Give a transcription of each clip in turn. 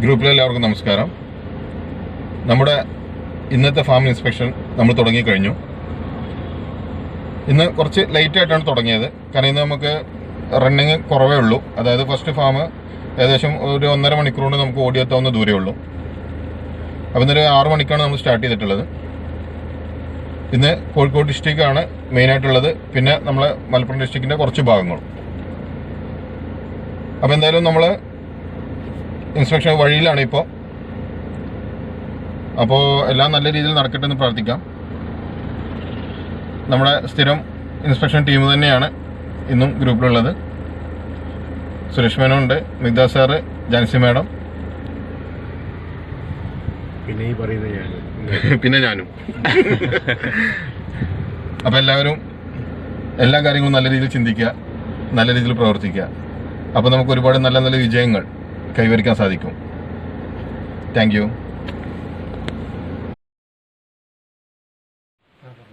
ഗ്രൂപ്പിലെ എല്ലാവർക്കും നമസ്കാരം. നമ്മുടെ ഇന്നത്തെ ഫാം ഇൻസ്പെക്ഷൻ നമ്മൾ തുടങ്ങിക്കഴിഞ്ഞു. ഇന്ന് കുറച്ച് ലേറ്റ് ആയിട്ടാണ് തുടങ്ങിയത്. കാരണം ഇന്ന് നമുക്ക് റണ്ണിങ് കുറവേ ഉള്ളൂ. അതായത് ഫസ്റ്റ് ഫാം ഏകദേശം ഒരു ഒന്നര മണിക്കൂർ കൊണ്ട് നമുക്ക് ഓടിയെത്താവുന്ന ദൂരേ ഉള്ളൂ. അപ്പം ഇന്നൊരു ആറ് മണിക്കാണ് നമ്മൾ സ്റ്റാർട്ട് ചെയ്തിട്ടുള്ളത്. ഇന്ന് കോഴിക്കോട് ഡിസ്ട്രിക്റ്റാണ് മെയിനായിട്ടുള്ളത് പിന്നെ നമ്മൾ മലപ്പുറം ഡിസ്ട്രിക്റ്റിന്റെ കുറച്ച് ഭാഗങ്ങളും. അപ്പോൾ എന്തായാലും നമ്മൾ ഇൻസ്പെക്ഷൻ വഴിയിലാണ് ഇപ്പോൾ അപ്പോൾ എല്ലാം നല്ല രീതിയിൽ നടക്കട്ടെ എന്ന് പ്രാർത്ഥിക്കാം. നമ്മുടെ സ്ഥിരം ഇൻസ്പെക്ഷൻ ടീം തന്നെയാണ് ഇന്നും ഗ്രൂപ്പിലുള്ളത്. സുരേഷ് മേനോണ്ട് മിഗ്ദ സാറ് ജാൻസി മാഡം. പിന്നെ ഈ പറയുന്ന ഞാൻ. പിന്നെ ഞാനും. അപ്പം എല്ലാവരും എല്ലാ കാര്യങ്ങളും നല്ല രീതിയിൽ ചിന്തിക്കുക നല്ല രീതിയിൽ പ്രവർത്തിക്കുക. അപ്പോൾ നമുക്ക് ഒരുപാട് നല്ല നല്ല വിജയങ്ങൾ കൈവരിക്കാൻ സാധിക്കും. താങ്ക്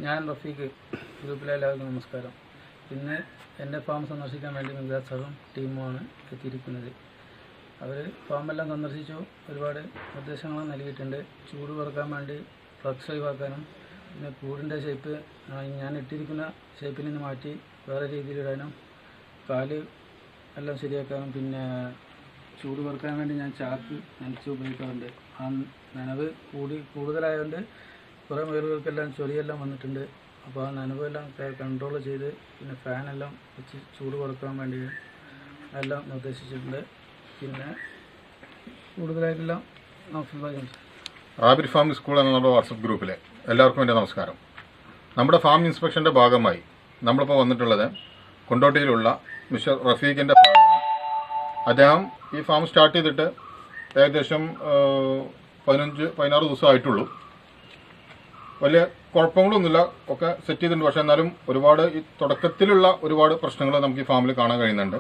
ഞാൻ റഫീഖ് ഗ്രൂപ്പിലെ എല്ലാവർക്കും നമസ്കാരം. ഇന്ന് എന്റെ ഫാം സന്ദർശിക്കാൻ വേണ്ടി മിഗ്ദാദ് സാറും ടീമുമാണ് എത്തിയിരിക്കുന്നത്. അവർ ഫാമെല്ലാം സന്ദർശിച്ചു. ഒരുപാട് നിർദ്ദേശങ്ങൾ നൽകിയിട്ടുണ്ട്. ചൂട് കുറയ്ക്കാൻ വേണ്ടി ഫ്ലക്സ് ഒഴിവാക്കാനും പിന്നെ കൂടിന്റെ ഷേപ്പ് ഞാൻ ഇട്ടിരിക്കുന്ന ഷേപ്പിൽ നിന്ന് മാറ്റി വേറെ രീതിയിലിടാനും കാൽ എല്ലാം ശരിയാക്കാനും പിന്നെ ചൂട് കുറയ്ക്കാൻ വേണ്ടി ഞാൻ ചാക്ക് നനച്ച് ഉപയോഗിക്കാറുണ്ട്. ആ നനവ് കൂടി കൂടുതലായതുകൊണ്ട് കുറേ മുയലുകൾക്കെല്ലാം ചൊറിയെല്ലാം വന്നിട്ടുണ്ട്. അപ്പോൾ ആ നനവെല്ലാം കൺട്രോൾ ചെയ്ത് പിന്നെ ഫാനെല്ലാം വെച്ച് ചൂട് കുറയ്ക്കാൻ വേണ്ടി എല്ലാം നിർദ്ദേശിച്ചിട്ടുണ്ട്. പിന്നെ കൂടുതലായിട്ടെല്ലാം റാബിറ്റ് ഫാം സ്കൂൾ എന്ന നമ്മുടെ വാട്സപ്പ് ഗ്രൂപ്പിലെ എല്ലാവർക്കും എന്റെ നമസ്കാരം. നമ്മുടെ ഫാം ഇൻസ്പെക്ഷന്റെ ഭാഗമായി നമ്മളിപ്പോൾ വന്നിട്ടുള്ളത് കൊണ്ടോട്ടിയിലുള്ള മിസ്റ്റർ റഫീഖിന്റെ അദ്ദേഹം ഈ ഫാം സ്റ്റാർട്ട് ചെയ്തിട്ട് ഏകദേശം പതിനഞ്ച് പതിനാറ് ദിവസം ആയിട്ടുള്ളൂ. വലിയ കുഴപ്പങ്ങളൊന്നുമില്ല. ഒക്കെ സെറ്റ് ചെയ്തിട്ടുണ്ട്. പക്ഷേ എന്നാലും ഒരുപാട് ഈ തുടക്കത്തിലുള്ള ഒരുപാട് പ്രശ്നങ്ങൾ നമുക്ക് ഈ ഫാമിൽ കാണാൻ കഴിയുന്നുണ്ട്.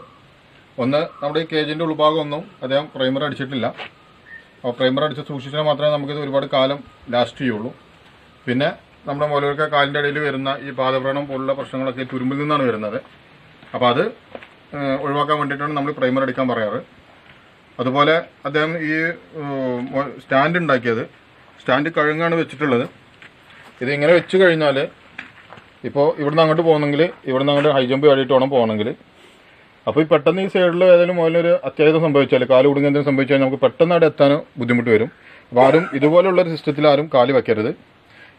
ഒന്ന് നമ്മുടെ ഈ കേജിന്റെ ഉൾഭാഗമൊന്നും അദ്ദേഹം പ്രൈമർ അടിച്ചിട്ടില്ല. അപ്പോൾ പ്രൈമർ അടിച്ച് സൂക്ഷിച്ചാൽ മാത്രമേ നമുക്കിത് ഒരുപാട് കാലം ലാസ്റ്റ് ചെയ്യുള്ളൂ. പിന്നെ നമ്മുടെ മുലകൾക്ക് കാലിന്റെ ഇടയിൽ വരുന്ന ഈ പാദവ്രണം പോലുള്ള പ്രശ്നങ്ങളൊക്കെ തുരുമ്പിൽ നിന്നാണ് വരുന്നത്. അപ്പോൾ അത് ഒഴിവാക്കാൻ വേണ്ടിയിട്ടാണ് നമ്മൾ പ്രൈമർ അടിക്കാൻ പറയാറ്. അതുപോലെ അദ്ദേഹം ഈ സ്റ്റാൻഡ് ഉണ്ടാക്കിയത്. സ്റ്റാൻഡ് കഴുങ്ങാണ് വെച്ചിട്ടുള്ളത്. ഇതിങ്ങനെ വെച്ച് കഴിഞ്ഞാൽ ഇപ്പോൾ ഇവിടുന്ന് അങ്ങോട്ട് പോകണമെങ്കിൽ ഇവിടുന്ന് അങ്ങോട്ട് ഹൈ ജമ്പ് വേണ്ടിയിട്ട് വേണം പോകണമെങ്കിൽ അപ്പോൾ ഈ പെട്ടെന്ന് ഈ സൈഡിൽ ഏതെങ്കിലും മുതലൊരു അത്യാഹിതം സംഭവിച്ചാൽ കാൽ കുടുങ്ങി എന്തെങ്കിലും സംഭവിച്ചാൽ നമുക്ക് പെട്ടെന്ന് അവിടെ എത്താൻ ബുദ്ധിമുട്ട് വരും. അപ്പോൾ ആരും ഇതുപോലുള്ള ഒരു സിസ്റ്റത്തിൽ ആരും കാൽ വയ്ക്കരുത്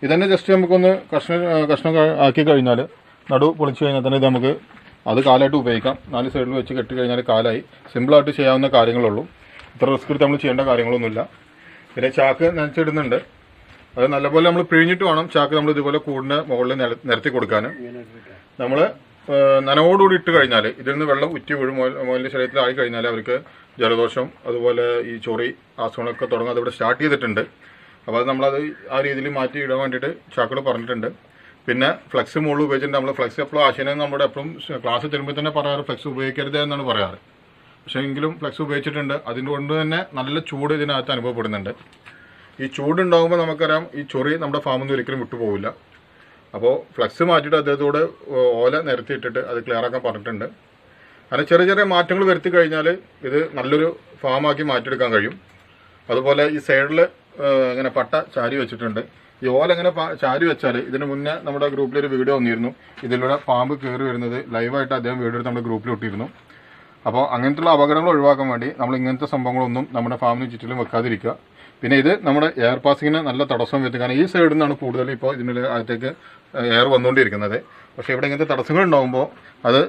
ഇതന്നെ ജസ്റ്റ് നമുക്കൊന്ന് കഷ്ണം കഷ്ണം ആക്കി കഴിഞ്ഞാൽ നടു പൊളിച്ച് കഴിഞ്ഞാൽ തന്നെ ഇത് നമുക്ക് അത് കാലായിട്ട് ഉപയോഗിക്കാം. നാല് സൈഡിൽ വെച്ച് കെട്ടി കഴിഞ്ഞാൽ കാലായി സിമ്പിളായിട്ട് ചെയ്യാവുന്ന കാര്യങ്ങളുള്ളൂ ഇത്ര റിസ്ക് എടുത്ത് നമ്മൾ ചെയ്യേണ്ട കാര്യങ്ങളൊന്നുമില്ല. പിന്നെ ചാക്ക് നനച്ചിടുന്നുണ്ട്. അത് നല്ലപോലെ നമ്മൾ പിഴിഞ്ഞിട്ട് വേണം ചാക്ക് നമ്മൾ ഇതുപോലെ കൂടിന് മുകളിൽ നിര- നിരത്തി കൊടുക്കാൻ നമ്മൾ നനവോടുകൂടി ഇട്ട് കഴിഞ്ഞാൽ ഇതിൽ നിന്ന് വെള്ളം ഉറ്റി വീഴും മോലിന്റെ ശരീരത്തിലായി കഴിഞ്ഞാൽ അവർക്ക് ജലദോഷം അതുപോലെ ഈ ചൊറി അസുഖങ്ങളൊക്കെ തുടങ്ങും അതിവിടെ സ്റ്റാർട്ട് ചെയ്തിട്ടുണ്ട്. അപ്പോൾ അത് നമ്മളത് ആ രീതിയിൽ മാറ്റി ഇടാൻ വേണ്ടിയിട്ട് ചാക്കൾ പറഞ്ഞിട്ടുണ്ട്. പിന്നെ ഫ്ലക്സ് മുകളിൽ ഉപയോഗിച്ചിട്ട് നമ്മൾ ഫ്ലക്സ് എപ്പോഴും ആശയം നമ്മുടെ എപ്പോഴും ക്ലാസ് തരുമ്പോൾ തന്നെ പറയാറ് ഫ്ലക്സ് ഉപയോഗിക്കരുത് എന്നാണ് പറയാറ്. പക്ഷേ എങ്കിലും ഫ്ലെക്സ് ഉപയോഗിച്ചിട്ടുണ്ട്. അതുകൊണ്ട് തന്നെ നല്ല ചൂട് ഇതിനകത്ത് അനുഭവപ്പെടുന്നുണ്ട്. ഈ ചൂടുണ്ടാകുമ്പോൾ നമുക്കറിയാം ഈ ചൊറി നമ്മുടെ ഫാമിൽ നിന്ന് ഒരിക്കലും വിട്ടുപോകില്ല അപ്പോൾ ഫ്ലക്സ് മാറ്റിയിട്ട് അദ്ദേഹത്തോട് ഓല നിരത്തിയിട്ടിട്ട് അത് ക്ലിയർ ആക്കാൻ പറഞ്ഞിട്ടുണ്ട്. അങ്ങനെ ചെറിയ ചെറിയ മാറ്റങ്ങൾ വരുത്തി കഴിഞ്ഞാൽ ഇത് നല്ലൊരു ഫാമാക്കി മാറ്റിയെടുക്കാൻ കഴിയും. അതുപോലെ ഈ സൈഡിൽ ഇങ്ങനെ പട്ട ചാരി വെച്ചിട്ടുണ്ട്. ഈ ഓല എങ്ങനെ ചാരി വെച്ചാൽ ഇതിന് മുന്നേ നമ്മുടെ ഗ്രൂപ്പിൽ ഒരു വീഡിയോ വന്നിരുന്നു. ഇതിലൂടെ പാമ്പ് കയറി വരുന്നത് ലൈവായിട്ട് അദ്ദേഹം വീഡിയോ എടുത്ത് നമ്മുടെ ഗ്രൂപ്പിൽ ഇട്ടിരുന്നു. അപ്പോൾ അങ്ങനത്തുള്ള അപകടങ്ങൾ ഒഴിവാക്കാൻ വേണ്ടി നമ്മൾ ഇങ്ങനത്തെ സംഭവങ്ങളൊന്നും നമ്മുടെ ഫാമിന് ചുറ്റിലും വെക്കാതിരിക്കുക. പിന്നെ ഇത് നമ്മുടെ എയർ പാസിങ്ങിന് നല്ല തടസ്സം വരുത്തും. കാരണം ഈ സൈഡിൽ നിന്നാണ് കൂടുതൽ ഇപ്പോൾ ഇതിന്റെ അകത്തേക്ക് എയർ വന്നുകൊണ്ടിരിക്കുന്നത്. പക്ഷേ ഇവിടെ ഇങ്ങനത്തെ തടസ്സങ്ങൾ ഉണ്ടാകുമ്പോൾ അത്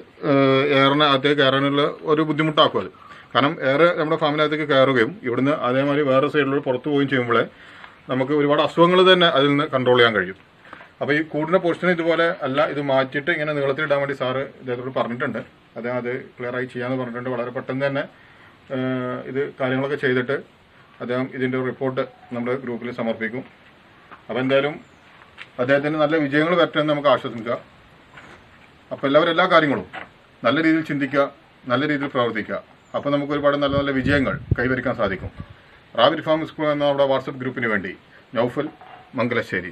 എയറിന് അകത്തേക്ക് കയറാനുള്ള ഒരു ബുദ്ധിമുട്ടാക്കും അത്. കാരണം എയർ നമ്മുടെ ഫാമിനകത്തേക്ക് കയറുകയും ഇവിടുന്ന് അതേമാതിരി വേറെ സൈഡിലൂടെ പുറത്തു പോവുകയും ചെയ്യുമ്പോൾ നമുക്ക് ഒരുപാട് അസുഖങ്ങൾ തന്നെ അതിൽ നിന്ന് കൺട്രോൾ ചെയ്യാൻ കഴിയും. അപ്പോൾ ഈ കൂടിന്റെ പൊസിഷൻ ഇതുപോലെ അല്ല ഇത് മാറ്റിയിട്ട് ഇങ്ങനെ നീളത്തിൽ ഇടാൻ വേണ്ടി സാറ് ഇദ്ദേഹത്തോട് പറഞ്ഞിട്ടുണ്ട്. അദ്ദേഹം അത് ക്ലിയർ ആയി ചെയ്യാമെന്ന് പറഞ്ഞിട്ടുണ്ട്. വളരെ പെട്ടെന്ന് തന്നെ ഇത് കാര്യങ്ങളൊക്കെ ചെയ്തിട്ട് അദ്ദേഹം ഇതിന്റെ റിപ്പോർട്ട് നമ്മുടെ ഗ്രൂപ്പിൽ സമർപ്പിക്കും. അപ്പോൾ എന്തായാലും അദ്ദേഹത്തിന് നല്ല വിജയങ്ങൾ വരട്ടെന്ന് നമുക്ക് ആശ്വസിക്കാം. അപ്പോൾ എല്ലാവരും എല്ലാ കാര്യങ്ങളും നല്ല രീതിയിൽ ചിന്തിക്കുക നല്ല രീതിയിൽ പ്രവർത്തിക്കുക. അപ്പോൾ നമുക്ക് ഒരുപാട് നല്ല നല്ല വിജയങ്ങൾ കൈവരിക്കാൻ സാധിക്കും. റാബിറ്റ് ഫാം സ്കൂൾ എന്ന നമ്മുടെ വാട്സപ്പ് ഗ്രൂപ്പിന് വേണ്ടി നൗഫൽ മംഗലശ്ശേരി.